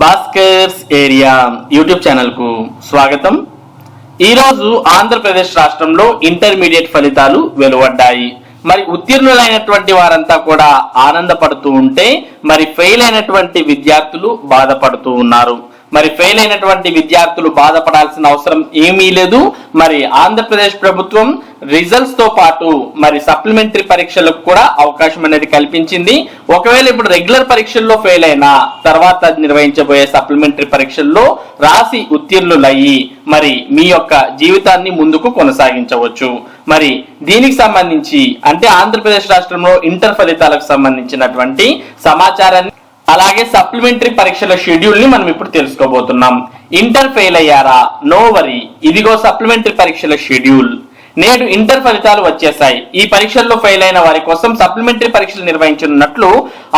Bhaskar's area YouTube ఛానల్కు స్వాగతం. ఈరోజు ఆంధ్రప్రదేశ్ రాష్ట్రంలో ఇంటర్మీడియట్ ఫలితాలు వెలువడ్డాయి. మరి ఉత్తీర్ణులైనటువంటి వారంతా కూడా ఆనందపడుతూ ఉంటే మరి ఫెయిల్ అయినటువంటి విద్యార్థులు బాధపడుతూ ఉన్నారు. మరి ఫెయిల్ అయినటువంటి విద్యార్థులు బాధపడాల్సిన అవసరం ఏమీ లేదు. మరి ఆంధ్రప్రదేశ్ ప్రభుత్వం రిజల్ట్స్తో పాటు మరి సప్లిమెంటరీ పరీక్షలకు కూడా అవకాశం అనేది కల్పించింది. ఒకవేళ ఇప్పుడు రెగ్యులర్ పరీక్షల్లో ఫెయిల్ అయినా తర్వాత నిర్వహించబోయే సప్లిమెంటరీ పరీక్షల్లో రాసి ఉత్తీర్ణులయ్యి మరి మీ యొక్క జీవితాన్ని ముందుకు కొనసాగించవచ్చు. మరి దీనికి సంబంధించి అంటే ఆంధ్రప్రదేశ్ రాష్ట్రంలో ఇంటర్ ఫలితాలకు సంబంధించినటువంటి సమాచారాన్ని అలాగే సప్లిమెంటరీ పరీక్షల షెడ్యూల్ని మనం ఇప్పుడు తెలుసుకోబోతున్నాం. ఇంటర్ ఫెయిల్ అయ్యారా? నో వరీ ఇదిగో సప్లిమెంటరీ పరీక్షల షెడ్యూల్ నేడు ఇంటర్ ఫలితాలు వచ్చేసాయి. ఈ పరీక్షల్లో ఫెయిల్ అయిన వారి కోసం సప్లిమెంటరీ పరీక్షలు నిర్వహించనున్నట్లు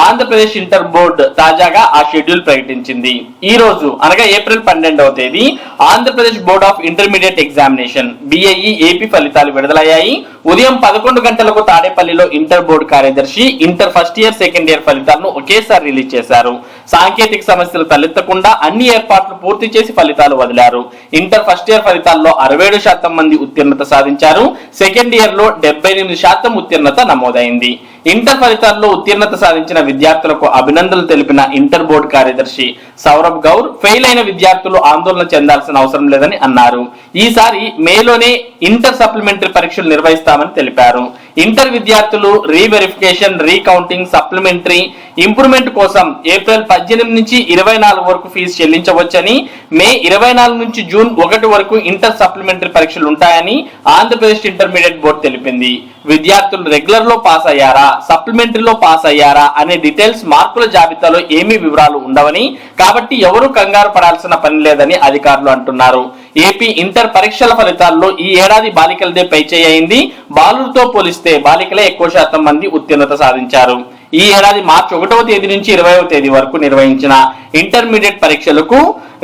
ఆంధ్రప్రదేశ్ ఇంటర్ బోర్డు తాజాగా ఆ షెడ్యూల్ ప్రకటించింది. ఈ రోజు అనగా ఏప్రిల్ పన్నెండవ తేదీ Andhra Pradesh board of intermediate examination BIE AP ఫలితాలు విడుదలయ్యాయి. ఉదయం పదకొండు గంటలకు తాడేపల్లిలో ఇంటర్ బోర్డు కార్యదర్శి inter first year second year ఫలితాలను ఒకేసారి రిలీజ్ చేశారు. సాంకేతిక సమస్యలు తలెత్తకుండా అన్ని ఏర్పాట్లు పూర్తి చేసి ఫలితాలు వదిలారు. ఇంటర్ ఫస్ట్ ఇయర్ ఫలితాల్లో అరవై శాతం మంది ఉత్తీర్ణత సాధించారు. సెకండ్ ఇయర్లో డెబ్బై ఎనిమిది శాతం ఉత్తీర్ణత నమోదైంది. ఇంటర్ ఫలితాల్లో ఉత్తీర్ణత సాధించిన విద్యార్థులకు అభినందనలు తెలిపిన ఇంటర్ బోర్డు కార్యదర్శి సౌరభ్ గౌర్ ఫెయిల్ అయిన విద్యార్థులు ఆందోళన చెందాల్సిన అవసరం లేదని అన్నారు. ఈసారి మేలోనే ఇంటర్ సప్లిమెంటరీ పరీక్షలు నిర్వహిస్తామని తెలిపారు. ఇంటర్ విద్యార్థులు రీవెరిఫికేషన్ రీకౌంటింగ్ సప్లిమెంటరీ ఇంప్రూవ్మెంట్ కోసం ఏప్రిల్ పద్దెనిమిది నుంచి ఇరవై నాలుగు వరకు ఫీజు చెల్లించవచ్చని మే ఇరవై నాలుగు నుంచి జూన్ ఒకటి వరకు ఇంటర్ సప్లిమెంటరీ పరీక్షలు ఉంటాయని ఆంధ్రప్రదేశ్ ఇంటర్మీడియట్ బోర్డు తెలిపింది. విద్యార్థులు రెగ్యులర్లో పాస్ అయ్యారా సప్లిమెంటరీలో పాస్ అయ్యారా అనే డీటెయిల్స్ మార్కుల జాబితాలో ఏమీ వివరాలు ఉండవని కాబట్టి ఎవరు కంగారు పడాల్సిన పని లేదని అధికారులు అంటున్నారు. ఏపీ ఇంటర్ పరీక్షల ఫలితాల్లో ఈ ఏడాది బాలికలదే పైచేయి అయింది. బాలులతో పోలిస్తే బాలికలే ఎక్కువ శాతం మంది ఉత్తీర్ణత సాధించారు. ఈ ఏడాది మార్చి ఒకటవ తేదీ నుంచి ఇరవైవ తేదీ వరకు నిర్వహించిన ఇంటర్మీడియట్ పరీక్షలకు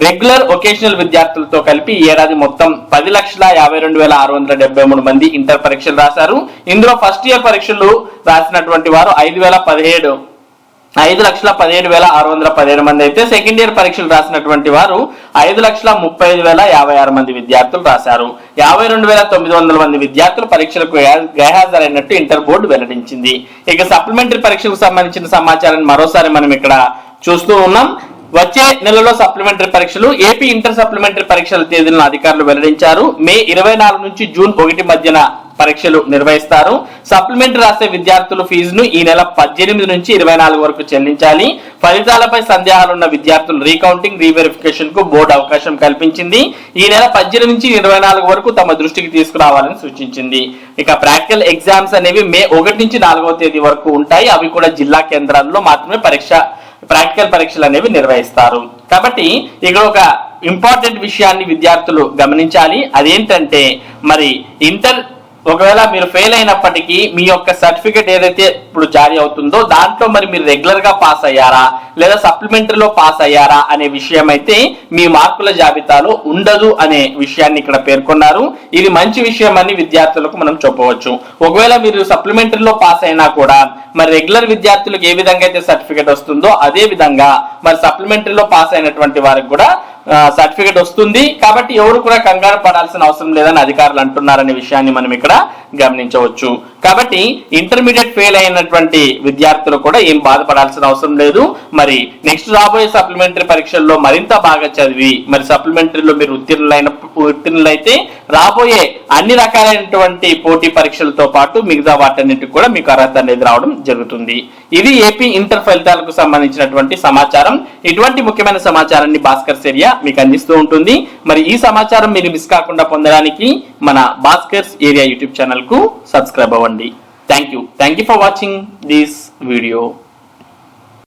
రెగ్యులర్ ఒకేషనల్ విద్యార్థులతో కలిపి ఈ ఏడాది మొత్తం పది లక్షల యాభై రెండు వేల ఆరు వందల డెబ్బై మూడు మంది ఇంటర్ పరీక్షలు రాశారు. ఇందులో ఫస్ట్ ఇయర్ పరీక్షలు రాసినటువంటి వారు ఐదు వేల పదిహేడు ఐదు లక్షల పదిహేడు వేల ఆరు వందల పదిహేడు మంది అయితే సెకండ్ ఇయర్ పరీక్షలు రాసినటువంటి వారు ఐదు లక్షల ముప్పై ఐదు వేల యాభై ఆరు మంది విద్యార్థులు రాశారు. యాభై రెండు వేల తొమ్మిది వందల మంది విద్యార్థులు పరీక్షలకు గైహాజరైనట్టు ఇంటర్ బోర్డు వెల్లడించింది. ఇక సప్లిమెంటరీ పరీక్షకు సంబంధించిన సమాచారాన్ని మరోసారి మనం ఇక్కడ చూస్తూ ఉన్నాం. వచ్చే నెలలో సప్లిమెంటరీ పరీక్షలు ఏపీ ఇంటర్ సప్లిమెంటరీ పరీక్షల తేదీలను అధికారులు వెల్లడించారు. మే ఇరవై నాలుగు నుంచి జూన్ ఒకటి మధ్యన పరీక్షలు నిర్వహిస్తారు. సప్లిమెంట్ రాసే విద్యార్థుల ఫీజును ఈ నెల పద్దెనిమిది నుంచి ఇరవై నాలుగు వరకు చెల్లించాలి. ఫలితాలపై సందేహాలున్న విద్యార్థులు రీకౌంటింగ్ రీవెరిఫికేషన్కు బోర్డు అవకాశం కల్పించింది. ఈ నెల పద్దెనిమిది నుంచి ఇరవై నాలుగు వరకు తమ దృష్టికి తీసుకురావాలని సూచించింది. ఇక ప్రాక్టికల్ ఎగ్జామ్స్ అనేవి మే ఒకటి నుంచి నాలుగవ తేదీ వరకు ఉంటాయి. అవి కూడా జిల్లా కేంద్రాల్లో మాత్రమే పరీక్ష ప్రాక్టికల్ పరీక్షలు అనేవి నిర్వహిస్తారు. కాబట్టి ఇక్కడ ఒక ఇంపార్టెంట్ విషయాన్ని విద్యార్థులు గమనించాలి. అదేంటంటే మరి ఇంటర్ ఒకవేళ మీరు ఫెయిల్ అయినప్పటికీ మీ యొక్క సర్టిఫికేట్ ఏదైతే ఇప్పుడు జారీ అవుతుందో దాంట్లో మరి మీరు రెగ్యులర్గా పాస్ అయ్యారా? లేదా సప్లిమెంటరీలో పాస్ అయ్యారా అనే విషయం అయితే మీ మార్కుల జాబితాలో ఉండదు అనే విషయాన్ని ఇక్కడ పేర్కొన్నారు. ఇది మంచి విషయం అని విద్యార్థులకు మనం చెప్పవచ్చు. ఒకవేళ మీరు సప్లిమెంటరీలో పాస్ అయినా కూడా మరి రెగ్యులర్ విద్యార్థులకు ఏ విధంగా అయితే సర్టిఫికేట్ వస్తుందో అదే విధంగా మరి సప్లిమెంటరీలో పాస్ అయినటువంటి వారికి కూడా సర్టిఫికేట్ వస్తుంది. కాబట్టి ఎవరు కూడా కంగారు పడాల్సిన అవసరం లేదని అధికారులు అంటున్నారనే విషయాన్ని మనం ఇక్కడ గమనించవచ్చు. కాబట్టి ఇంటర్మీడియట్ ఫెయిల్ అయినటువంటి విద్యార్థులు కూడా ఏం బాధపడాల్సిన అవసరం లేదు. మరి నెక్స్ట్ రాబోయే సప్లిమెంటరీ పరీక్షల్లో మరింత బాగా చదివి మరి సప్లిమెంటరీలో మీరు ఉత్తీర్ణులైన ఉత్తీర్ణులైతే రాబోయే అన్ని రకాలైనటువంటి పోటీ పరీక్షలతో పాటు మిగతా వాటన్నిటికి కూడా మీకు అర్హత అనేది రావడం జరుగుతుంది. ఇది ఏపీ ఇంటర్ ఫలితాలకు సంబంధించినటువంటి సమాచారం. ఇటువంటి ముఖ్యమైన సమాచారాన్ని భాస్కర్ సెరియా మీకు అందిస్తూ ఉంటుంది. మరి ఈ సమాచారం మీరు మిస్ కాకుండా పొందడానికి మన భాస్కర్స్ ఏరియా యూట్యూబ్ ఛానల్కు సబ్స్క్రైబ్ అవ్వండి. ఉంది. Thank you thank you for watching this video